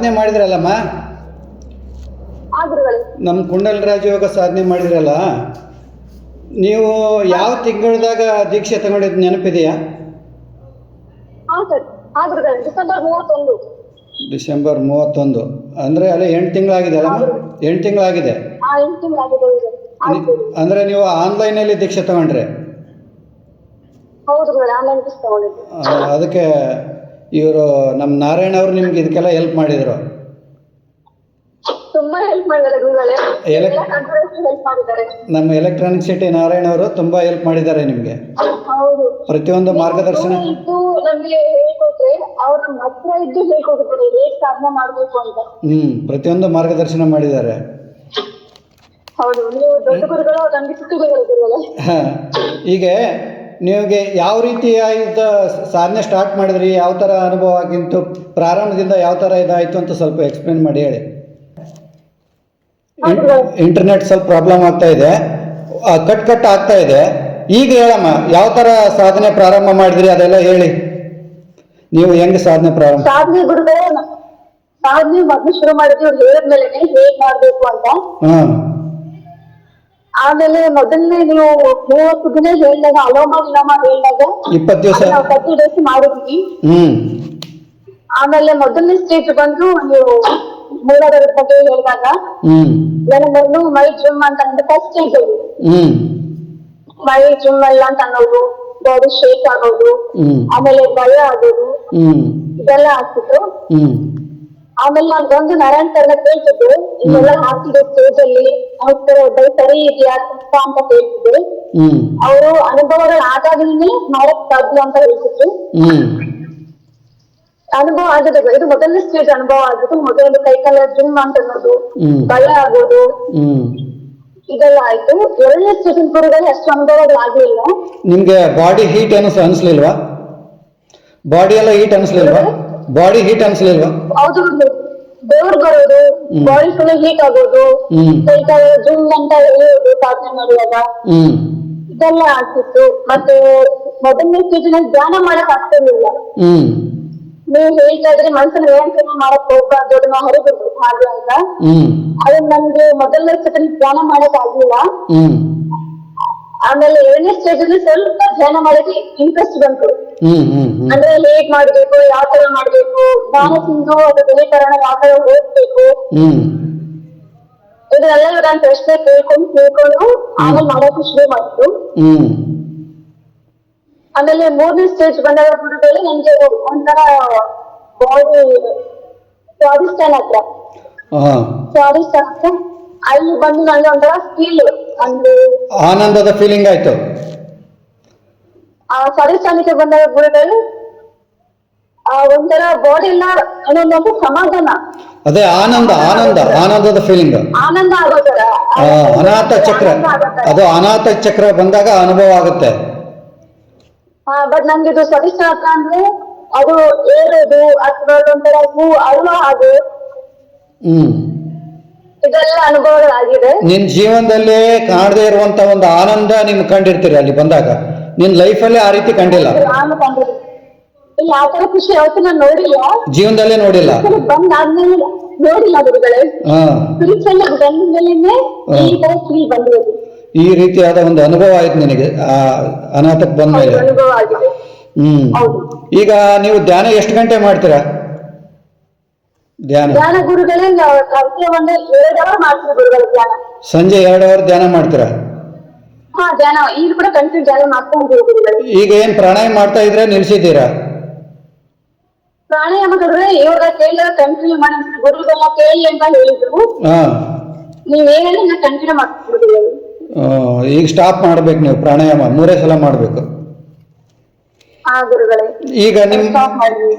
ಸಾಧನೆ ಮಾಡಿದ್ರಲ್ಲಮ್ಮ? ನಮ್ಮ ಕುಂಡಲ್ ರಾಜಯೋಗ ಸಾಧನೆ ಮಾಡಿದ್ರಲ್ಲ? ನೀವು ಯಾವ ತಿಂಗಳದಾಗ ದೀಕ್ಷೆ ತಗೊಂಡಿದ್ ನೆನಪಿದೆಯಾ? ಡಿಸೆಂಬರ್ ಮೂವತ್ತೊಂದು. ಅಂದ್ರೆ ಅಲ್ಲಿ ಎಂಟು ತಿಂಗಳಾಗಿದೆ. ಅಲ್ಲಮ್ಮ ಎಂಟು ತಿಂಗಳಾಗಿದೆ ಅಂದ್ರೆ ನೀವು ಆನ್ಲೈನ್ ಅಲ್ಲಿ ದೀಕ್ಷೆ ತಗೊಂಡ್ರೆ ಅದಕ್ಕೆ ಇವರು ನಮ್ಮ ನಾರಾಯಣ ಅವರು ನಿಮ್ಗೆ ಇದಕ್ಕೆಲ್ಲ ಹೆಲ್ಪ್ ಮಾಡಿದ್ರು. ನಮ್ಮ ಎಲೆಕ್ಟ್ರಾನಿಕ್ ಸಿಟಿ ನಾರಾಯಣ ಅವರು ತುಂಬಾ ಹೆಲ್ಪ್ ಮಾಡಿದ್ದಾರೆ ನಿಮ್ಗೆ. ಪ್ರತಿಯೊಂದು ಮಾರ್ಗದರ್ಶನ ಹ್ಮ್ ಹೇಗ್ ಪ್ರತಿಯೊಂದು ಮಾರ್ಗದರ್ಶನ ಮಾಡಿದ್ದಾರೆ. ಗುರುಗಳು ನಮ್ಗೆ ಯಾವ ರೀತಿಯ ಇದು ಸಾಧನೆ ಸ್ಟಾರ್ಟ್ ಮಾಡಿದ್ರಿ? ಯಾವ ಥರ ಅನುಭವ ಆಗಿತ್ತು? ಪ್ರಾರಂಭದಿಂದ ಯಾವ ಥರ ಇದಾಯಿತು ಅಂತ ಸ್ವಲ್ಪ ಎಕ್ಸ್ಪ್ಲೇನ್ ಮಾಡಿ ಹೇಳಿ. ಇಂಟರ್ನೆಟ್ ಸ್ವಲ್ಪ ಪ್ರಾಬ್ಲಮ್ ಆಗ್ತಾ ಇದೆ. ಕಟ್ ಕಟ್ ಆಗ್ತಾ ಇದೆ. ಈಗ ಹೇಳಮ್ಮ ಯಾವ ಥರ ಸಾಧನೆ ಪ್ರಾರಂಭ ಮಾಡಿದ್ರಿ? ಅದೆಲ್ಲ ಹೇಳಿ. ನೀವು ಹೆಂಗ್ ಸಾಧನೆ ಪ್ರಾರಂಭ ಸಾಧನೆ ಗುರುಗಳೇ ಸಾಧನೆ ಮೊದಲು ಶುರು ಮಾಡಿದ್ರು ಹೇಳಿದ್ಮೇಲೆ ಹೇಗ್ ಮಾಡ್ಬೇಕು ಅಂತ. ಆಮೇಲೆ ಮೊದಲನೇ ನೀವು ಮೂವತ್ತು ದಿನ ಹೇಳಿದಾಗ ಅಲೋಮ ವಿಲೋಮ ಹೇಳಿದಾಗ ಇಪ್ಪತ್ತು ದಿವಸ. ತರ್ಟಿ ಡೇಸ್ ಮಾಡಿದ್ವಿ. ಆಮೇಲೆ ಮೊದಲನೇ ಸ್ಟೇಜ್ ಬಂದು ನೀವು ಮೂಲಗಳ ಬಗ್ಗೆ ಹೇಳಿದಾಗ ನನಗೊಂದು ಮೈ ಜುಮ್ ಅಂತ ಅಂದ್ರೆ ಫಸ್ಟ್ ಸ್ಟೇಜ್ ಮೈ ಜುಮ್ ಎಲ್ಲ ಅಂತ ಅನ್ನೋದು ಬಾಡಿ ಶೇಕ್ ಆಗೋದು ಆಮೇಲೆ ಭಯ ಆಗೋದು ಇದೆಲ್ಲ ಆಗ್ತಿತ್ತು ಆಮೇಲೆ ನಾನು ಬಂದು ನಾರಾಯಣ್ ಸರ್ನ ಕೇಳ್ತಿದ್ದೆ. ಇಲ್ಲೆಲ್ಲ ಹಾಕಿದ್ರು ಸ್ಟೇಜ್ ಅಲ್ಲಿ ಅವ್ರ ಸರಿ ಇದೆಯಾ ತುಪ್ಪ ಅಂತ ಕೇಳ್ತಿದ್ದೆ ಹ್ಞೂ ಅವರು ಅನುಭವಗಳು ಆದಾಗ್ಲೇನೆ ಮಾಡಕ್ ಸಾಧ್ಯ ಅಂತ ಹೇಳ್ತಿದ್ರು. ಅನುಭವ ಆಗಿದೆ. ಇದು ಮೊದಲನೇ ಸ್ಟೇಜ್ ಅನುಭವ ಆಗಿದ್ದು ಮೊದಲು ಕೈಕಾಲ ಜಿಮ್ ಅಂತ ಅನ್ನೋದು. ಭಯ ಆಗೋದು. ಇದೆಲ್ಲ ಆಯ್ತು. ಎರಡನೇ ಸ್ಟೇಜ್ ಗುರುಗಳು ಅಷ್ಟು ಅನುಭವಗಳು ಆಗ್ಲಿಲ್ಲ. ನಿಮ್ಗೆ ಬಾಡಿ ಹೀಟ್ ಏನು ಅನ್ಸ್ಲಿಲ್ವಾ ಬಾಡಿ ಎಲ್ಲ ಹೀಟ್ ಅನಿಸ್ಲಿಲ್ವಾ ಬಾಡಿ ಹೀಟ್ ಅನ್ಸಲಿಲ್ವಾ? ಹೌದು ದೇವ್ರು ಬರೋದು ಬಾಡಿ ಫುಲ್ ಹೀಟ್ ಆಗೋದು ಹ್ಮ್. ಜಿಮ್ ಅಂತ ಎಳೆಯೋದು ಸಾಧನೆ ಮಾಡುವಾಗ ಹ್ಞೂ ಇದೆಲ್ಲ ಆಗ್ತಿತ್ತು. ಮತ್ತೆ ಮೊದಲನೇ ಸ್ಟೇಜ್ ಧ್ಯಾನ ಮಾಡಕ್ ಆಗ್ತಿರ್ಲಿಲ್ಲ. ಹ್ಮ್. ನೀವು ಹೇಳ್ತಾ ಇದ್ರೆ ಮನಸ್ಸನ್ನ ನಿಯಂತ್ರಣ ಮಾಡಕ್ ಹೋಗ್ಬಾರ್ದು ಅದನ್ನ ಹೊರಗೆ ಹಾಗೆ ಅಂತ. ಅದು ನನ್ಗೆ ಮೊದಲನೇ ಸತಿ ಧ್ಯಾನ ಮಾಡಕ್ ಆಗ್ಲಿಲ್ಲ. ಆಮೇಲೆ ಎರಡನೇ ಸ್ಟೇಜ್ ಅಲ್ಲಿ ಸ್ವಲ್ಪ ಧ್ಯಾನ ಮಾಡಕ್ಕೆ ಇಂಟ್ರೆಸ್ಟ್ ಬಂತು. ಅಂದ್ರೆ ಹೇಗ್ ಮಾಡ್ಬೇಕು ಯಾವ ತರ ಮಾಡ್ಬೇಕು ತಿಂದು ಅದು ದೃಢೀಕರಣ ಯಾವ ತರ ಓದ್ಬೇಕು. ಇದೆಲ್ಲ ಇವ್ರ ಪ್ರಶ್ನೆ ಕೇಳ್ಕೊಂಡು ಕೇಳ್ಕೊಂಡು ಆಮೇಲೆ ಮಾಡಕ್ಕೆ ಶುರು ಮಾಡ್ತು. ಆಮೇಲೆ ಮೂರನೇ ಸ್ಟೇಜ್ ಬಂದಾಗ ಗುರುಗಳು ನನ್ಗೆ ಒಂಥರ ಬಾಡಿ ಸ್ವಾದಿಷ್ಠಾನ ಹತ್ರ. ಸ್ವಾದಿಷ್ಠಾನ ಹತ್ರ. ಅಲ್ಲಿ ಬಂದು ನನಗೆ ಒಂಥರ ಸ್ಕಿಲ್ ಅಂದ್ರೆ ಆನಂದದ ಫೀಲಿಂಗ್ ಆಯ್ತು. ಆ ಸ್ವಾದಿಷ್ಠಾನಕ್ಕೆ ಬಂದಾಗ ಗುರುಗಳು. ಆ ಒಂಥರ ಬಾಡಿ ಎಲ್ಲ ಅನ್ನೊಂದು ಸಮಾಧಾನ. ಅದೇ ಆನಂದ ಆನಂದ ಆನಂದದ ಫೀಲಿಂಗ್ ಆನಂದ ಆಗೋ ತರ ಅನಾಥ ಚಕ್ರ. ಅದು ಅನಾಥ ಚಕ್ರ ಬಂದಾಗ ಅನುಭವ ಆಗುತ್ತೆ. ಬಟ್ ನಂಗೆ ಇದು ಹತ್ರ ಅಂದ್ರೆ ಅದು ಏರೋದು ಅಥವಾ ಒಂಥರ ಹೂ ಅಲ್ಲ ಅದು ಹ್ಞೂ ಇದೆಲ್ಲ ಅನುಭವಗಳಾಗಿದೆ. ನಿನ್ ಜೀವನದಲ್ಲಿ ಕಾಣದೇ ಇರುವಂತ ಒಂದು ಆನಂದ ನಿಮ್ ಕಂಡಿರ್ತೀರಿ ಅಲ್ಲಿ ಬಂದಾಗ. ನಿನ್ ಲೈಫ್ ಅಲ್ಲಿ ಆ ರೀತಿ ಕಂಡಿಲ್ಲ. ನಾನು ಕಂಡಿದ್ದೀನಿ ಇಲ್ಲಿ ಆ ತರ ಖುಷಿ ಯಾವತ್ತೂ ನಾನು ನೋಡಿಲ್ಲ. ಜೀವನದಲ್ಲೇ ನೋಡಿಲ್ಲ. ಬಂದಾದ್ಮೇಲೆ ನೋಡಿಲ್ಲ ಗುರುಗಳೇ. ಹಾ. ಸ್ಪಿರಿಚುವಲ್ ಬಂದ್ಮೇಲೆ ಈ ತರ ಫೀಲ್ ಬಂದಿರೋದು. ಈ ರೀತಿಯಾದ ಒಂದು ಅನುಭವ ಆಯ್ತು ನಿನಗೆ ಆ ಅನಾಥಕ್ ಬಂದ್ಮೇಲೆ. ಅನುಭವ ಆಗಿದೆ. ಹ್ಮ್. ಹೌದು. ಈಗ ನೀವು ಧ್ಯಾನ ಎಷ್ಟು ಗಂಟೆ ಮಾಡ್ತೀರಾ? ಧ್ಯಾನ. ಧ್ಯಾನ ಗುರುಗಳೇ ಸಂಜೆ ಒಂದು ಎರಡು ಅವರ್ ಮಾಡ್ತೀವಿ ಗುರುಗಳ ಧ್ಯಾನ. ಸಂಜೆ ಎರಡು ಅವರ್ ಧ್ಯಾನ ಮಾಡ್ತೀರಾ? ಹಾ ಧ್ಯಾನ. ಈಗ ಕೂಡ ಕಂಟಿನ್ಯೂ ಧ್ಯಾನ ಮಾಡ್ತಾ ಇದ್ದೀವಿ ಗುರುಗಳೇ. ಈಗ ಏನ್ ಪ್ರಾಣಾಯಾಮ ಮಾಡ್ತಾ ಇದ್ರೆ ನಿಲ್ಸಿದ್ದೀರಾ? ಪ್ರಾಣಾಯಾಮ ಗುರುಗಳೇ ಇವಾಗ ಕೇಳಿದ್ರೆ ಕಂಟಿನ್ಯೂ ಮಾಡಿ ಗುರುಗಳ ಕೇಳಿ ಅಂತ ಹೇಳಿದ್ರು. ಹಾ. ನೀವ್ ಹೇಳಿ ನಾ ಕಂಟಿನ್ಯೂ ಗುರುಗಳೇ. ಈಗ ಸ್ಟಾಪ್ ಮಾಡ್ಬೇಕು ನೀವು ಪ್ರಾಣಾಯಾಮ ಮೂರೇ ಸಲ ಮಾಡ್ಬೇಕು. ಈಗ ನಿಮ್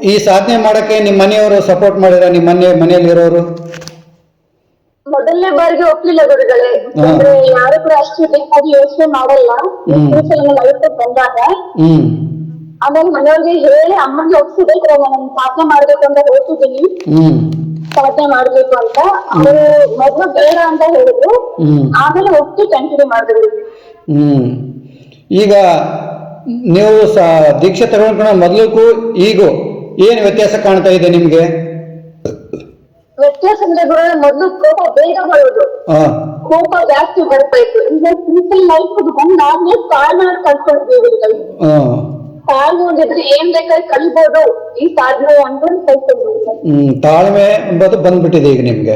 ಈ ಸಾಧನೆ ಮಾಡಕ್ಕೆ ನಿಮ್ಮ ಮನೆಯವರು ಸಪೋರ್ಟ್ ಮಾಡಿದ್ರ ನಿಮ್ ಮನೆ ಮನೆಯಲ್ಲಿರೋರು? ಮೊದಲನೇ ಬಾರಿಗೆ ಒಪ್ಲಿಲ್ಲ ಗುರುಗಳೇ. ಯಾರು ಕೂಡ ಅಷ್ಟು ಬೇಕಾಗಿ ಯೋಚನೆ ಮಾಡಲ್ಲ. ಬಂದಾಗ. ಆಮೇಲೆ ಮನೆಯವ್ರಿಗೆ ಹೇಳಿ ಅಮ್ಮನಿಗೆ ಒಪ್ಸಿದೆ ನಾನು ಸಾಧನೆ ಮಾಡ್ಬೇಕು ಅಂತ ಹೋಗ್ತಿದ್ದೀನಿ ಸಾಧನೆ ಮಾಡ್ಬೇಕು ಅಂತ. ಅವರು ಮೊದಲು ಬೇಡ ಅಂತ ಹೇಳಿದ್ರು. ಆಮೇಲೆ ಒಪ್ಪಿ ಕಂಟಿನ್ಯೂ ಮಾಡಿದ್ರು ಹ್ಮ್. ಈಗ ನೀವು ಸ ದೀಕ್ಷೆ ತಗೊಂಡ್ಕೊಂಡ ಮೊದಲಕ್ಕೂ ಈಗೂ ಏನು ವ್ಯತ್ಯಾಸ ಕಾಣ್ತಾ ಇದೆ ನಿಮಗೆ? ವ್ಯತ್ಯಾಸ ಅಂದ್ರೆ ಮೊದ್ಲು ಕೋಪ ಬೇಗ ಬರೋದು. ಕೋಪ ಜಾಸ್ತಿ ಬರ್ತಾ ಇತ್ತು. ಈಗ ಸಿಂಪಲ್ ಲೈಫ್ ಬಂದಾದ್ಮೇಲೆ ತಾಳ್ಮೆ ಕಲ್ತ್ಕೊಳ್ತೀವಿ ಕಲ್ತ್ಕೊಂಡಿದ್ದೀವಿ ತಾಳ್ಮೆ ಏನ್ ಬೇಕಾದ್ರೆ ಕಲಿಬೋದು. ಈ ತಾಳ್ಮೆ ಅನ್ಕೊಂಡು ಕಲ್ತ್ಕೊಂಡು ತಾಳ್ಮೆ ಎಂಬುದು ಬಂದ್ಬಿಟ್ಟಿದೆ ಈಗ ನಿಮ್ಗೆ.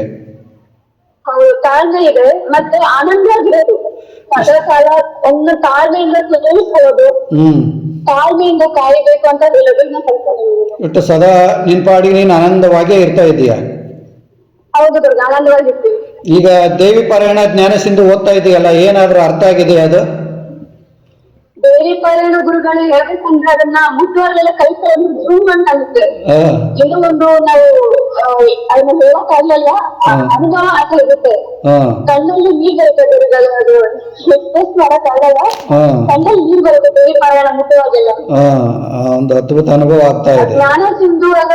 ತಾಳ್ಮೆ ಇದೆ ಮತ್ತೆ ಆನಂದ ಆಗಿರೋದು. ಕಾಲ ಒಂದು ತಾಳ್ಮೆಯಿಂದ ಹ್ಮ್. ತಾಳ್ಮೆಯಿಂದ ಕಾಯಬೇಕು ಅಂತ ಹೇಳೋದನ್ನ ಒಟ್ಟು ಸದಾ ನಿನ್ ಪಾಡಿ ನೀನ್ ಆನಂದವಾಗೇ ಇರ್ತಾ ಇದೀಯ? ಹೌದು ಗುರು ಆನಂದವಾಗಿರ್ತೀವಿ ಈಗ ದೇವಿ ಪಾರಾಯಣ ಜ್ಞಾನ ಸಿಂಧು ಓದ್ತಾ ಇದೆಯಲ್ಲ ಏನಾದ್ರೂ ಅರ್ಥ ಆಗಿದೆಯಾ ಅದು? ಬೇರೆ ಪಾರಾಯಣ ಗುರುಗಳು ಹೇಳ್ಬೇಕಂದ್ರೆ ಅದನ್ನ ಮುಟ್ಟುವಾಗಲೆಲ್ಲ ಕಲ್ತ್ಕೊಳ್ಳೋದು ಜೂಮ್ ಅಂತ ಅನ್ಸುತ್ತೆ ಇದು ಒಂದು ನಾವು ಅದನ್ನ ಹೇಳಕ್ ಆಗಲ್ಲ. ಅನುಭವ ಆಗ್ತಾ ಇರುತ್ತೆ. ಕಣ್ಣಲ್ಲಿ ನೀರ್ ಬರುತ್ತೆ ಗುರುಗಳು ಅದು ಎಕ್ಸ್ಪ್ರೆಸ್ ಮಾಡಕ್ ಆಗಲ್ಲ. ಕಣ್ಣಲ್ಲಿ ನೀರ್ ಬರುತ್ತೆ ಬೇರೆ ಪಾರಾಯಣ ಮುಟ್ಟುವಾಗೆಲ್ಲ ಒಂದು ಅದ್ಭುತ ಅನುಭವ ಆಗ್ತಾ ಇದೆ. ಜ್ಞಾನ ಸಿಂಧುವಾಗ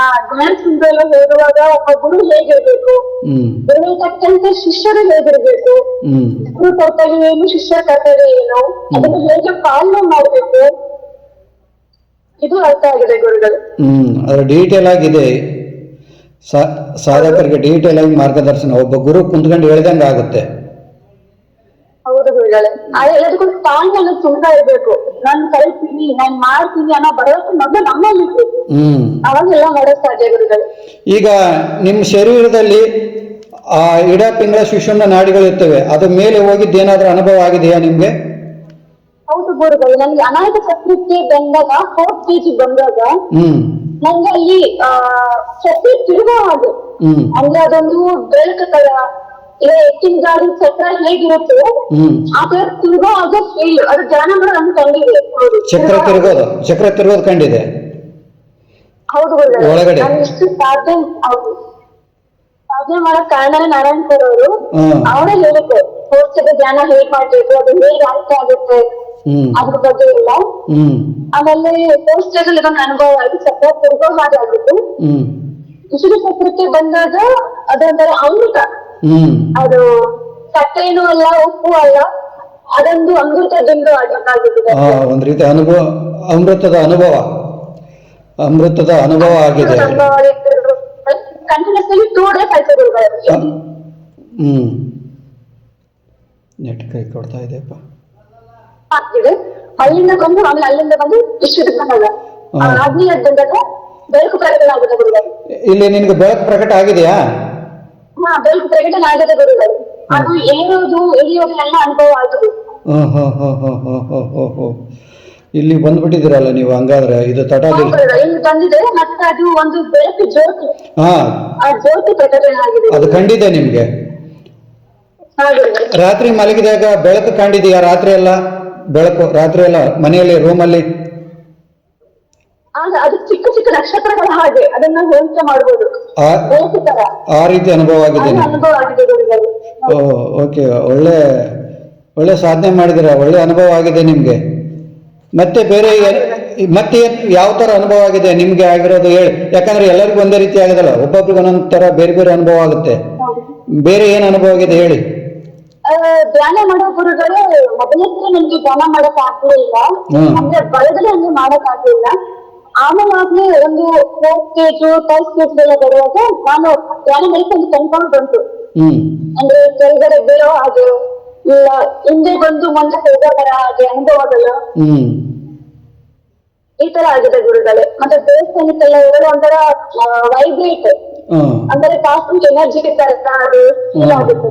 ಆ ಜ್ಞಾನ ಸಿಂಧು ಹೇಳುವಾಗ ಒಬ್ಬ ಗುರು ಹೇಗಿರ್ಬೇಕು? ಹ್ಮ್. ಗುರು ತಕ್ಕಂತೆ ಶಿಷ್ಯರು ಹೇಗಿರ್ಬೇಕು? ಹ್ಮ್. ಗುರು ಕರ್ತವ್ಯ ಏನು ಶಿಷ್ಯ ಕರ್ತವ್ಯ ಏನು? ಅದನ್ನು ಹೇಗೆ ಪಾಲನೆ ಮಾಡ್ಬೇಕು? ಇದು ಅರ್ಥ ಆಗಿದೆ ಗುರುಗಳು. ಹ್ಮ್. ಅದ್ರ ಡೀಟೇಲ್ ಆಗಿದೆ. ಸಾಧಕರಿಗೆ ಡೀಟೇಲ್ ಆಗಿ ಮಾರ್ಗದರ್ಶನ. ಒಬ್ಬ ಗುರು ಕುಂತ್ಕೊಂಡು ಹೇಳ್ದಂಗೆ ಆಗುತ್ತೆ ಆದ್ರೆ ಎಲ್ಲದಕ್ಕೂ ತಾಳ್ಮೆ ಅನ್ನೋದು ತುಂಬಾ ಇರ್ಬೇಕು. ನಾನ್ ಕಲಿತೀನಿ ನಾನ್ ಮಾಡ್ತೀನಿ ಅನ್ನೋ ಭರವಸೆ ಮೊದಲು ನಮ್ಮಲ್ಲಿ ಇತ್ತು ಹ್ಮ್. ಅವಾಗೆಲ್ಲ ಮಾಡಕ್ ಸಾಧ್ಯ ಗುರುಗಳು. ಈಗ ನಿಮ್ಮ ಶರೀರದಲ್ಲಿ ಆ ಇಡ ಪಿಂಗಳ ಸುಷುಮ್ನ ನಾಡಿಗಳು ಇರ್ತವೆ. ಅದ್ರ ಮೇಲೆ ಹೋಗಿದ್ದು ಏನಾದ್ರೂ ಅನುಭವ ಆಗಿದೆಯಾ ನಿಮ್ಗೆ? ಹೌದು ಗುರುಗಳು ನನ್ಗೆ ಅನಾಥ ಚಕ್ರಕ್ಕೆ ಬಂದಾಗ ಫೋರ್ತ್ ಕೆಜಿ ಬಂದಾಗ ಹ್ಮ್. ನಂಗೆ ಅಲ್ಲಿ ಚಕ್ರ ತಿರುಗೋ ಹಾಗೆ. ಹ್ಮ್. ಅಂದ್ರೆ ಅದೊಂದು ಬೆಳಕು ತರ. ಇಲ್ಲ ಎತ್ತಿನ ಗಾಡಿ ಚಕ್ರ ಹೇಗಿರುತ್ತೆ ಆ ತಿರುಗೋ ಅದು ಫೀಲ್ ಅದು ಜನ ಮಾಡೋ ನಮ್ ಕಂಡಿದೆ. ಚಕ್ರ ತಿರುಗೋದು ಚಕ್ರ ತಿರುಗೋದು ಕಂಡಿದೆ. ಹೌದು. ಒಳಗಡೆ? ಇಷ್ಟು ಸಾಧನೆ ಹೌದು. ಸಾಧನೆ ಮಾಡಕ್ ಕಾರಣ ನಾರಾಯಣ್ ಸರ್ ಅವರು. ಅವರೇ ಹೇಳಿದ್ರು ಪೋಷಕ ಧ್ಯಾನ ಹೇಗ್ ಮಾಡ್ಬೇಕು ಅದು ಹೇಗ್ ಅರ್ಥ ಆಗುತ್ತೆ ಅದ್ರ ಬಗ್ಗೆ ಇಲ್ಲ ಹ್ಮ್. ಆಮೇಲೆ ಪೋಸ್ಟಲ್ಲಿ ಇದೊಂದು ಅನುಭವ ಆಗಿ ಚಕ್ರ ತಿರುಗೋ ಹಾಗೆ ಆಗಿತ್ತು ಹ್ಮ್. ವಿಶುದ್ಧ ಚಕ್ರಕ್ಕೆ ಬಂದಾಗ ಅದೊಂಥರ ಅಮೃತ ಅದು ಸಕ್ಕರೆನೂ ಅಲ್ಲ ಉಪ್ಪು ಅಲ್ಲ ಅದೊಂದು ಅಮೃತದಿಂದ ಆಗಿಬಿಟ್ಟಿದೆ. ಒಂದ್ ರೀತಿ ಅನುಭವ ಅಮೃತದ ಅನುಭವ. ಅಮೃತದ ಅನುಭವ ಆಗಿದೆ. ಕಂಟಿನ್ಯೂಸ್ ಆಗಿ ಟೂ ಡೇಸ್ ಆಯ್ತು ಹ್ಮ್. ನೆಟ್ ಕೈ ಕೊಡ್ತಾ ಇದೆಯಪ್ಪ. ಅಲ್ಲಿಂದ ಬಂದು ಆಮೇಲೆ ಅಲ್ಲಿಂದ ಬಂದು ಹಾ. ಆದ್ಮೇಲೆ ಬಂದಾಗ ಬೆಳಕು ಪ್ರಕಟ ಆಗುತ್ತೆ ಇಲ್ಲಿ ನಿನ್ಗೆ ಬೆಳಕು ಪ್ರಕಟ ಆಗಿದೆಯಾ? ಹಾ ಬೆಳಕು ಪ್ರಕಟಣೆ ಆಗುತ್ತೆ ಗುರುಗಳು. ಅದು ಏರೋದು ಇಳಿಯೋದು ಎಲ್ಲ ಅನುಭವ ಆಗಿದೆ. ಹ್ಮ್ ಹ್ಮ್ ಹ್ಮ್ ಹ್ಮ್ ಹ್ಮ್ ಹ್ಮ್ ಹ್ಮ್ ಹ್ಮ್ ಇಲ್ಲಿ ಬಂದ್ಬಿಟ್ಟಿದ್ದೀರಲ್ಲ ನೀವು ಹಂಗಾದ್ರೆ ಇದು ತಟಾದಿ ಇಲ್ಲಿ ಬಂದಿದೆ ಮತ್ತೆ ಅದು ಒಂದು ಬೆಳಕು ಜ್ಯೋತಿ ಹಾ. ಆ ಜ್ಯೋತಿ ಪ್ರಕಟಣೆ ಆಗಿದೆ. ಅದು ಕಂಡಿದೆ ನಿಮ್ಗೆ? ರಾತ್ರಿ ಮಲಗಿದಾಗ ಬೆಳಕು ಕಂಡಿದೆಯಾ ರಾತ್ರಿ ಎಲ್ಲ ಬೆಳಕು ರಾತ್ರಿ ಎಲ್ಲ ಮನೆಯಲ್ಲಿ ರೂಮಲ್ಲಿ ಆಗ ಅದು ಚಿಕ್ಕ ಚಿಕ್ಕ ನಕ್ಷತ್ರಗಳ ಹಾಗೆ ಅದನ್ನ ಹೋಲಿಕೆ ಮಾಡಬಹುದು ಆ ಆ ರೀತಿ ಅನುಭವ ಆಗಿದೆ ಅದು ಅನುಭವ ಆಗಿದೆ ಓಕೆ. ಒಳ್ಳೆ ಒಳ್ಳೆ ಸಾಧನೆ ಮಾಡಿದಿರ ಒಳ್ಳೆ ಅನುಭವ ಆಗಿದೆ ನಿಮ್ಗೆ? ಮತ್ತೆ ಬೇರೆ ಮತ್ತೆ ಯಾವ ತರ ಅನುಭವ ಆಗಿದೆ ನಿಮ್ಗೆ ಆಗಿರೋದು ಹೇಳಿ. ಯಾಕಂದ್ರೆ ಎಲ್ಲರಿಗೂ ಒಂದೇ ರೀತಿ ಆಗದಲ್ಲ. ಒಬ್ಬೊಬ್ರಿಗೆ ಒಂದೊಂದ್ ತರ ಬೇರೆ ಬೇರೆ ಅನುಭವ ಆಗುತ್ತೆ. ಬೇರೆ ಏನ್ ಅನುಭವ ಆಗಿದೆ ಹೇಳಿ? ಧ್ಯಾನ ಮಾಡೋ ಗುರುಗಳು ಮೊದಲೇ ನನಗೆ ಧ್ಯಾನ ಮಾಡಕ್ ಆಗ್ಲಿಲ್ಲ. ಅಂದ್ರೆ ಬರದಲ್ಲಿ ಹಂಗೆ ಮಾಡಕ್ ಆಗ್ಲಿಲ್ಲ ಆಮೇಲೆ ಆದ್ಮೇಲೆ ಒಂದು ಫೋರ್ತ್ ಸ್ಟೇಜ್ ಥರ್ಡ್ ಸ್ಟೇಜ್ ಎಲ್ಲ ಬರುವಾಗ ನಾನು ಯಾರು ಒಂದು ಕನ್ಫರ್ಮ್ ಬಂತು. ಅಂದ್ರೆ ಕೆಳಗಡೆ ಬೀಳೋ ಹಾಗೆ ಇಲ್ಲ ಹಿಂದೆ ಬಂದು ಮುಂದೆ ಹೋಗೋ ತರ ಹಾಗೆ ಅನುಭವಗಳು ಈ ತರ ಆಗಿದೆ ಗುರುಗಳೇ. ಮತ್ತೆ ದೇವಸ್ಥಾನಕ್ಕೆಲ್ಲ ಹೋದ್ರೆ ಒಂಥರ ವೈಬ್ರೇಟ್ ಅಂದ್ರೆ ಕಾಸ್ಮಿಕ್ ಎನರ್ಜಿ ತರ ಅದು ಆಗುತ್ತೆ.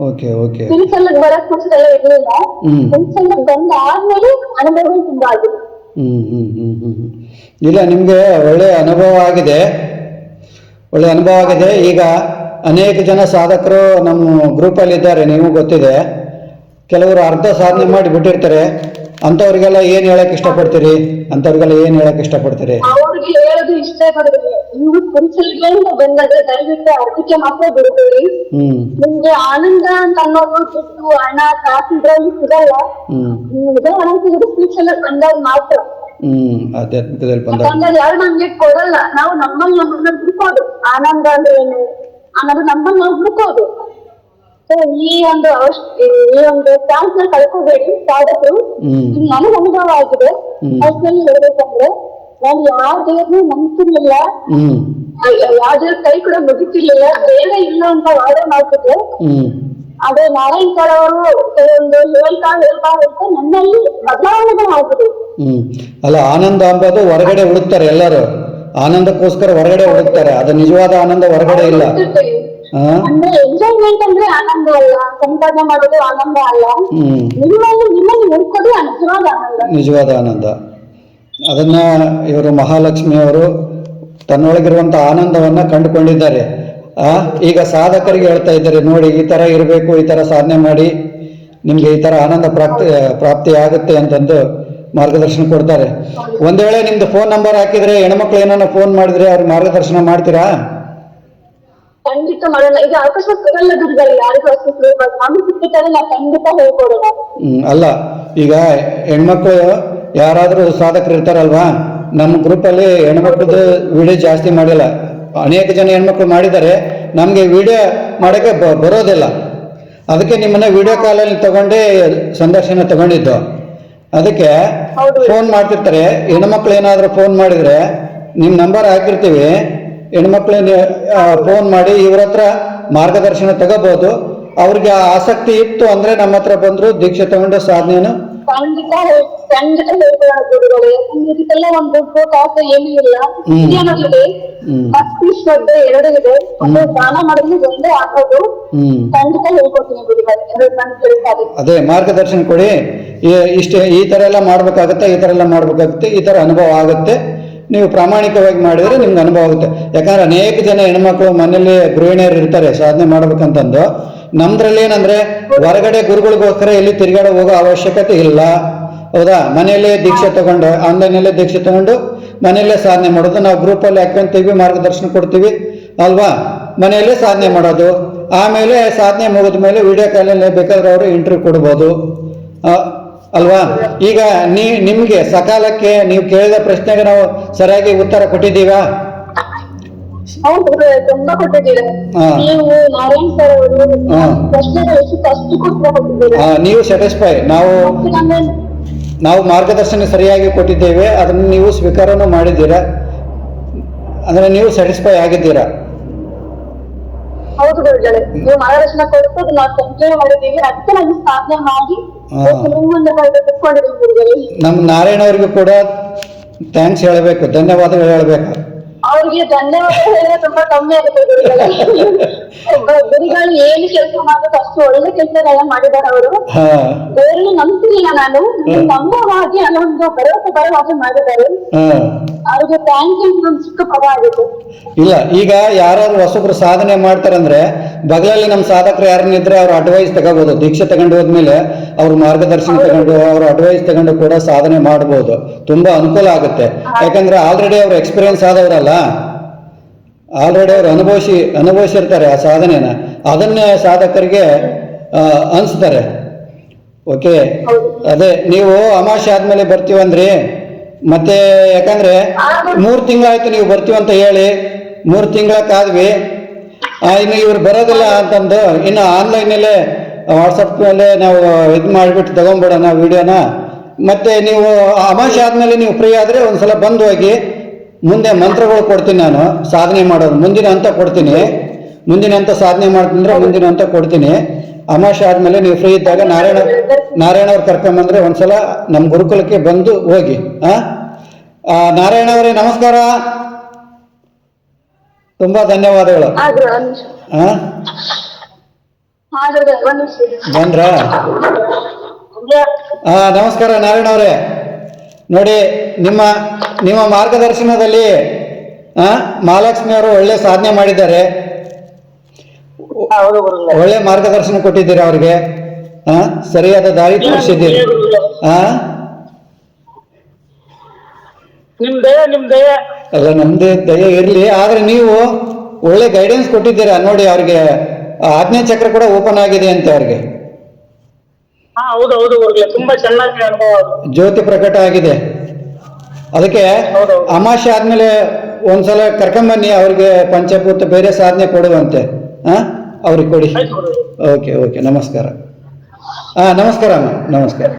Okay okay. ಸಿರಿಸಲ್ಲಕ್ ಬರಕ್ ಮುಂಚೆಲ್ಲ ಇರ್ಲಿಲ್ಲ. ಸಿರಿಸಲ್ಲಕ್ ಬಂದ ಆದ್ಮೇಲೆ ಅನುಭವ ತುಂಬಾ ಆಗಿದೆ. ಹ್ಮ್ ಹ್ಮ್ ಹ್ಮ್ ಹ್ಮ್. ಇಲ್ಲ ನಿಮಗೆ ಒಳ್ಳೆ ಅನುಭವ ಆಗಿದೆ. ಒಳ್ಳೆ ಅನುಭವ ಆಗಿದೆ. ಈಗ ಅನೇಕ ಜನ ಸಾಧಕರು ನಮ್ಮ ಗ್ರೂಪಲ್ಲಿದ್ದಾರೆ ನಿಮಗೂ ನೀವು ಗೊತ್ತಿದೆ. ಕೆಲವರು ಅರ್ಧ ಸಾಧನೆ ಮಾಡಿ ಬಿಟ್ಟಿರ್ತಾರೆ. ಅಂಥವ್ರಿಗೆಲ್ಲ ಏನು ಹೇಳಕ್ ಇಷ್ಟಪಡ್ತೀರಿ? ಅಂಥವ್ರಿಗೆಲ್ಲ ಏನು ಹೇಳಕ್ ಇಷ್ಟಪಡ್ತೀರಿ? ಅವ್ರಿಗೆ ಹೇಳೋದು ಇಷ್ಟ ಪಡೋದಿಲ್ಲ ನೀವು ಅಂತ ಬಂದಾಗ ದಯವಿಟ್ಟು ಅರ್ಧಕ್ಕೆ ಮಾತ್ರ ಬಿಡ್ಬೇಡಿ. ಹ್ಮ್. ನಿಮ್ಗೆ ಆನಂದ ಅಂತ ಅನ್ನೋದು ದುಡ್ಡು ಹಣ ಕಾಸು ಇದ್ರಲ್ಲಿ ಸಿಗಲ್ಲ. ಹ್ಮ್. ನಿಮ್ಗೆ ಹಣ ಸಿಗೋದು ಸಿರಿಸಲ್ಲಕ್ ಬಂದಾಗ ಮಾತ್ರ. ಹ್ಮ್ ಆಧ್ಯಾತ್ಮಿಕದಲ್ಲಿ ಬಂದಾಗ ಯಾಕಂದ್ರೆ ಯಾರು ನಮ್ಗೆ ಕೊಡಲ್ಲ. ನಾವು ನಮ್ಮಲ್ಲಿ ನಮ್ಮನ್ನ ಹುಡುಕೋದು. ಆನಂದ ಅಂದ್ರೆ ಏನು? ಅನ್ನೋದು ನಮ್ಮಲ್ಲಿ ನಾವು ಹುಡುಕೋದು. ಸೊ ಈ ಒಂದು ಈ ಒಂದು ಚಾನ್ಸ್ನ ಕಳ್ಕೋಬೇಡಿ ಸಾಧಕರು. ನನಗೆ ಅನುಭವ ಆಗಿದೆ. ಪರ್ಸನಲ್ ಹೇಳ್ಬೇಕಂದ್ರೆ ನಾನು ಯಾವ ದೇವ್ರನ್ನೂ ನಂಬ್ತಿರ್ಲಿಲ್ಲ ಯಾವ್ದೇ ಕೈ ಕೂಡ ಮುಗಿತಿರ್ಲಿಲ್ಲ. ಬೇಗ ಇಲ್ಲ ಅಂತ ವಾದ ಮಾಡ್ತಿದ್ರೆ ಆದ್ರೆ ನಾರಾಯಣ್ ಸರ್ ಅವರು ಕೆಲವೊಂದು ಹೇಳ್ತಾ ಹೇಳ್ತಾ ಹೇಳ್ತಾ ನನ್ನಲ್ಲಿ ಬದಲಾವಣೆಗಳು ಹ್ಞೂ ಅಲ್ಲ ಆನಂದ ಅಂಬೋದು ಹೊರಗಡೆ ಹುಡುಕ್ತಾರೆ ಎಲ್ಲರೂ. ಆನಂದಕ್ಕೋಸ್ಕರ ಹೊರಗಡೆ ಹುಡುಕ್ತಾರೆ. ಅದು ನಿಜವಾದ ಆನಂದ ಹೊರಗಡೆ ಇಲ್ಲ. ಅಂದ್ರೆ ಎಂಜಾಯ್ಮೆಂಟ್ ಅಂದ್ರೆ ಆನಂದ ಅಲ್ಲ. ಸಂಪಾದನೆ ಮಾಡೋದು ಆನಂದ ಅಲ್ಲ. ಹ್ಞೂ ನಿಮ್ಮಲ್ಲಿ ನಿಮ್ಮಲ್ಲಿ ಹುಡ್ಕೋದು ನಿಜವಾದ ಆನಂದ. ನಿಜವಾದ ಆನಂದ. ಅದನ್ನ ಇವರು ಮಹಾಲಕ್ಷ್ಮಿ ಅವರು ತನ್ನೊಳಗಿರುವಂಥ ಆನಂದವನ್ನ ಕಂಡುಕೊಂಡಿದ್ದಾರೆ. ಆ ಈಗ ಸಾಧಕರಿಗೆ ಹೇಳ್ತಾ ಇದ್ದಾರೆ ನೋಡಿ ಈ ತರ ಇರಬೇಕು ಈ ತರ ಸಾಧನೆ ಮಾಡಿ ನಿಮ್ಗೆ ಈ ತರ ಆನಂದ ಪ್ರಾಪ್ತಿ ಪ್ರಾಪ್ತಿ ಆಗುತ್ತೆ ಅಂತಂದು. ಮಾರ್ಗದರ್ಶನ ಕೊಡ್ತಾರೆ. ಒಂದ್ ವೇಳೆ ನಿಮ್ದು ಫೋನ್ ನಂಬರ್ ಹಾಕಿದ್ರೆ ಹೆಣ್ಮಕ್ಳು ಏನಾನ ಫೋನ್ ಮಾಡಿದ್ರೆ ಅವ್ರಿಗೆ ಮಾರ್ಗದರ್ಶನ ಮಾಡ್ತೀರಾ? ಖಂಡಿತ ಮಾಡೋಣ ಈಗ ಸಿಗಲ್ಲ ದುರ್ಗಲ್ಲಿ ಯಾರಿಗೂ ಅಷ್ಟು ನಮಗೆ ಸಿಕ್ಕಿದ್ದಾರೆ ನಾವು ಖಂಡಿತ ಹೇಳ್ಕೊಡೋಣ. ಹ್ಮ್, ಅಲ್ಲ ಈಗ ಹೆಣ್ಮಕ್ಳು ಯಾರಾದರೂ ಸಾಧಕರು ಇರ್ತಾರಲ್ವಾ ನಮ್ಮ ಗ್ರೂಪಲ್ಲಿ ಹೆಣ್ಮಕ್ಳದ್ದು ವಿಡಿಯೋ ಜಾಸ್ತಿ ಮಾಡಿಲ್ಲ. ಅನೇಕ ಜನ ಹೆಣ್ಮಕ್ಳು ಮಾಡಿದ್ದಾರೆ. ನಮಗೆ ವಿಡಿಯೋ ಮಾಡಕ್ಕೆ ಬರೋದಿಲ್ಲ. ಅದಕ್ಕೆ ನಿಮ್ಮನ್ನ ವಿಡಿಯೋ ಕಾಲಲ್ಲಿ ತಗೊಂಡೇ ಸಂದರ್ಶನ ತಗೊಂಡಿದ್ದು. ಅದಕ್ಕೆ. ಫೋನ್ ಮಾಡ್ತಿರ್ತಾರೆ. ಹೆಣ್ಮಕ್ಳು ಏನಾದರೂ ಫೋನ್ ಮಾಡಿದ್ರೆ ನಿಮ್ಮ ನಂಬರ್ ಹಾಕಿರ್ತೀವಿ. ಹೆಣ್ಮಕ್ಳು ಫೋನ್ ಮಾಡಿ ಇವ್ರ ಹತ್ರ ಮಾರ್ಗದರ್ಶನ ತಗೋಬಹುದು ಅವ್ರಿಗೆ ಆಸಕ್ತಿ ಇತ್ತು ಅಂದ್ರೆ ನಮ್ಮ ಹತ್ರ ಬಂದ್ರು ದೀಕ್ಷೆ ತಗೊಂಡು ಸಾಧನೆಯನ್ನು ಖಂಡಿತ ಖಂಡಿತ ಹೇಳ್ಕೊಳ್ಳೋಣ ಗುರುಗಳೇ ಇದಕ್ಕೆಲ್ಲ ಒಂದು ದುಡ್ಡು ಕಾಸು ಏನೂ ಇಲ್ಲ. ಹ್ಮ್. ಭಕ್ತಿ ಶ್ರದ್ಧೆ ಎರಡು ಇದೆ. ಒಂದು ದಾನ ಮಾಡಿದ್ರೆ ಒಂದೇ ಆಗೋದು. ಖಂಡಿತ ಹೇಳ್ಕೊಡ್ತೀನಿ ಗುರುಗಳೇ ಎರಡು ಅದೇ ಮಾರ್ಗದರ್ಶನ ಕೊಡಿ. ಇಷ್ಟೇ ಈ ತರ ಎಲ್ಲ ಮಾಡ್ಬೇಕಾಗತ್ತೆ ಈ ತರ ಎಲ್ಲ ಮಾಡ್ಬೇಕಾಗುತ್ತೆ ಈ ತರ ಅನುಭವ ಆಗುತ್ತೆ. ನೀವು ಪ್ರಾಮಾಣಿಕವಾಗಿ ಮಾಡಿದ್ರೆ ನಿಮ್ಗೆ ಅನುಭವ ಆಗುತ್ತೆ. ಯಾಕಂದ್ರೆ ಅನೇಕ ಜನ ಹೆಣ್ಮಕ್ಳು ಮನೇಲಿ ಗೃಹಿಣಿಯರು ಇರ್ತಾರೆ ಸಾಧನೆ ಮಾಡ್ಬೇಕಂತಂದು. ನಮ್ದ್ರಲ್ಲಿ ಏನಂದ್ರೆ ಹೊರಗಡೆ ಗುರುಗಳಿಗೋಸ್ಕರ ಎಲ್ಲಿ ತಿರುಗಾಡ ಹೋಗೋ ಅವಶ್ಯಕತೆ ಇಲ್ಲ. ಹೌದಾ? ಮನೆಯಲ್ಲೇ ದೀಕ್ಷೆ ತಗೊಂಡು, ಆನ್ಲೈನಲ್ಲೇ ದೀಕ್ಷೆ ತಗೊಂಡು ಮನೆಯಲ್ಲೇ ಸಾಧನೆ ಮಾಡೋದು. ನಾವು ಗ್ರೂಪಲ್ಲಿ ಹಾಕೊಂತೀವಿ ಮಾರ್ಗದರ್ಶನ ಕೊಡ್ತೀವಿ. ಅಲ್ವಾ? ಮನೆಯಲ್ಲೇ ಸಾಧನೆ ಮಾಡೋದು. ಆಮೇಲೆ ಸಾಧನೆ ಮುಗಿದ ಮೇಲೆ ವಿಡಿಯೋ ಕಾಲಲ್ಲಿ ಬೇಕಾದ್ರೆ ಅವರು ಇಂಟರ್ವ್ಯೂ ಕೊಡ್ಬೋದು. ಅಲ್ವಾ? ಈಗ ನೀ, ನಿಮಗೆ ಸಕಾಲಕ್ಕೆ ನೀವು ಕೇಳಿದ ಪ್ರಶ್ನೆಗೆ ನಾವು ಸರಿಯಾಗಿ ಉತ್ತರ ಕೊಟ್ಟಿದ್ದೀವಾ? ತುಂಬಾ ಕೊಟ್ಟಿದ್ದೀರಾ. ನೀವು ನಾರಾಯಣ್ ಸರ್ ಅವರು ಹಾ. ಪ್ರಶ್ನೆಗಳು ಎಷ್ಟು ಅಷ್ಟು ಉತ್ತರ ಕೊಟ್ಟಿದ್ದೀರಾ. ಆ, ನೀವು ಸ್ಯಾಟಿಸ್ಫೈ ನಾವು ನಾವು ಮಾರ್ಗದರ್ಶನ ಸರಿಯಾಗಿ ಕೊಟ್ಟಿದ್ದೇವೆ. ಅದನ್ನು ನೀವು ಸ್ವೀಕಾರನೂ ಮಾಡಿದ್ದೀರಾ? ಅಂದ್ರೆ ನೀವು ಸ್ಯಾಟಿಸ್ಫೈ ಆಗಿದ್ದೀರಾ? ಹೌದು ಗುರುಗಳೇ ನೀವು ಮಾರ್ಗದರ್ಶನ ಕೊಟ್ಟು ನಾವು ಸಂಚಯ ಮಾಡಿದ್ದೀವಿ. ಅದಕ್ಕೆ ನಾವು ಸಾಧನೆ ಮಾಡಿ ನಮ್ಮ ನಾರಾಯಣ ಅವ್ರಿಗೂ ಕೂಡ ಥ್ಯಾಂಕ್ಸ್ ಹೇಳಬೇಕು. ಧನ್ಯವಾದಗಳು ಹೇಳಬೇಕು. ಅವ್ರಿಗೆ ಧನ್ಯವಾದ ಹೇಳಿದ್ರೆ ತುಂಬಾ ಕಮ್ಮಿ ಆಗುತ್ತೆ ಗುರುಗಳೇ. ಏನು ಕೆಲಸ ಮಾಡೋದು ಅಷ್ಟು ಒಳ್ಳೆ ಕೆಲಸಗಳನ್ನ ಮಾಡಿದ್ದಾರೆ ಅವರು. ಬೇರೆ ನಂಬ್ತಿರ್ಲಿಲ್ಲ ನಾನು. ನಂಬವಾಗಿ ಅನ್ನೊಂದು ಭರವಸೆ ಬರೋ ಹಾಗೆ ಮಾಡಿದ್ದಾರೆ. ಅವ್ರಿಗೆ ಥ್ಯಾಂಕ್ ಯು ಚಿಕ್ಕ ಪದ ಆಗಿದೆ ಇಲ್ಲ ಈಗ ಯಾರಾದ್ರು ಹೊಸಬ್ರು ಸಾಧನೆ ಮಾಡ್ತಾರಂದ್ರೆ ಬಗಲಲ್ಲಿ ನಮ್ಮ ಸಾಧಕರು ಯಾರನ್ನ ಇದ್ರೆ ಅವ್ರ ಅಡ್ವೈಸ್ ತಗೋಬಹುದು ದೀಕ್ಷೆ ತಗೊಂಡು ಹೋದ್ಮೇಲೆ ಅವ್ರ ಮಾರ್ಗದರ್ಶನ ತಗೊಂಡು ಅವ್ರ ಅಡ್ವೈಸ್ ತಗೊಂಡು ಕೂಡ ಸಾಧನೆ ಮಾಡಬಹುದು ತುಂಬಾ ಅನುಕೂಲ ಆಗುತ್ತೆ. ಯಾಕಂದ್ರೆ ಆಲ್ರೆಡಿ ಅವ್ರ ಎಕ್ಸ್ಪೀರಿಯನ್ಸ್ ಆದವರಲ್ಲ ಆಲ್ರೆಡಿ ಅವ್ರು ಅನುಭವಿಸಿ ಅನುಭವಿಸಿರ್ತಾರೆ ಆ ಸಾಧನೆನ. ಅದನ್ನೇ ಸಾಧಕರಿಗೆ ಅನ್ಸ್ತಾರೆ. ಓಕೆ ಅದೇ ನೀವು ಅಮಾಶೆ ಆದ್ಮೇಲೆ ಬರ್ತೀವಂದ್ರಿ? ಮತ್ತೆ ಯಾಕಂದ್ರೆ ಮೂರು ತಿಂಗಳಾಯ್ತು ನೀವು ಬರ್ತೀವಂತ ಹೇಳಿ ಮೂರು ತಿಂಗಳ ಕಾದ್ವಿ ಇನ್ನು ಇವ್ರು ಬರೋದಿಲ್ಲ ಅಂತಂದು ಇನ್ನು ಆನ್ಲೈನಲ್ಲೇ ವಾಟ್ಸಪ್ನಲ್ಲೇ ನಾವು ಇದು ಮಾಡಿಬಿಟ್ಟು ತಗೊಂಡ್ಬಿಡೋಣ ವಿಡಿಯೋನ. ಮತ್ತೆ ನೀವು ಅಮಾಶೆ ಆದ್ಮೇಲೆ ನೀವು ಫ್ರೀ ಆದರೆ ಒಂದ್ಸಲ ಬಂದು ಹೋಗಿ ಮುಂದೆ ಮಂತ್ರಗಳು ಕೊಡ್ತೀನಿ ನಾನು ಸಾಧನೆ ಮಾಡೋದು. ಮುಂದಿನ ಅಂತ ಕೊಡ್ತೀನಿ. ಮುಂದಿನ ಅಂತ ಸಾಧನೆ ಮಾಡ್ತೀನಿ ಅಂದ್ರೆ ಮುಂದಿನ ಅಂತ ಕೊಡ್ತೀನಿ. ಅಮಾಶೆ ಆದಮೇಲೆ ನೀವು ಫ್ರೀ ಇದ್ದಾಗ ನಾರಾಯಣ ನಾರಾಯಣ ಅವ್ರು ಕರ್ಕೊಂಬಂದ್ರೆ ಒಂದ್ಸಲ ನಮ್ಮ ಗುರುಕುಲಕ್ಕೆ ಬಂದು ಹೋಗಿ ಆ, ನಾರಾಯಣ ಅವರೇ ನಮಸ್ಕಾರ. ತುಂಬಾ ಧನ್ಯವಾದಗಳು. ಆದ್ರೆ ಒಂದ್ ನಿಮಿಷ. ಆ? ಆದ್ರೆ ಒಂದ್ ನಿಮಿಷ ಬಂದ್ರಾ ಆ, ನಮಸ್ಕಾರ ನಾರಾಯಣ ಅವರೇ. ನೋಡಿ ನಿಮ್ಮ ನಿಮ್ಮ ಮಾರ್ಗದರ್ಶನದಲ್ಲಿ ಹಾ ಮಹಾಲಕ್ಷ್ಮಿ ಅವರು ಒಳ್ಳೆ ಸಾಧನೆ ಮಾಡಿದ್ದಾರೆ. ಹೌದು ಗುರುಗಳೇ. ಒಳ್ಳೆ ಮಾರ್ಗದರ್ಶನ ಕೊಟ್ಟಿದ್ದೀರಿ ಅವ್ರಿಗೆ? ಆ, ಸರಿಯಾದ ದಾರಿ ತೋರಿಸಿದ್ದೀರಿ. ಆ? ನಿಮ್ ದಯ ನಿಮ್ ದಯ. ಅಲ್ಲ ನಮ್ದೇ ದಯೆ ಇರಲಿ. ಆದ್ರೆ ನೀವು ಒಳ್ಳೆ ಗೈಡೆನ್ಸ್ ಕೊಟ್ಟಿದ್ದೀರಾ? ನೋಡಿ ಅವ್ರಿಗೆ ಆಜ್ಞೆ ಚಕ್ರ ಕೂಡ ಓಪನ್ ಆಗಿದೆ ಅಂತೆ ಅವ್ರಿಗೆ. ಹಾ ಹೌದು ಹೌದು ಗುರುಗಳೇ ತುಂಬಾ ಚೆನ್ನಾಗಿ ಅನುಭವ. ಜ್ಯೋತಿ ಪ್ರಕಟ ಆಗಿದೆ. ಅದಕ್ಕೆ ಹೌದು. ಅಮಾವಾಸ್ಯೆ ಆದ್ಮೇಲೆ ಒಂದ್ಸಲ ಕರ್ಕೊಂಬನ್ನಿ ಅವ್ರಿಗೆ ಪಂಚಭೂತ ಬೇರೆ ಸಾಧನೆ ಕೊಡುವಂತೆ. ಹಾ ಅವ್ರಿಗೆ ಕೊಡಿ. ಆಯ್ತು ಗುರುಗಳೇ ಓಕೆ ಓಕೆ ನಮಸ್ಕಾರ. ಹಾ ನಮಸ್ಕಾರ ಅಮ್ಮ. ನಮಸ್ಕಾರ.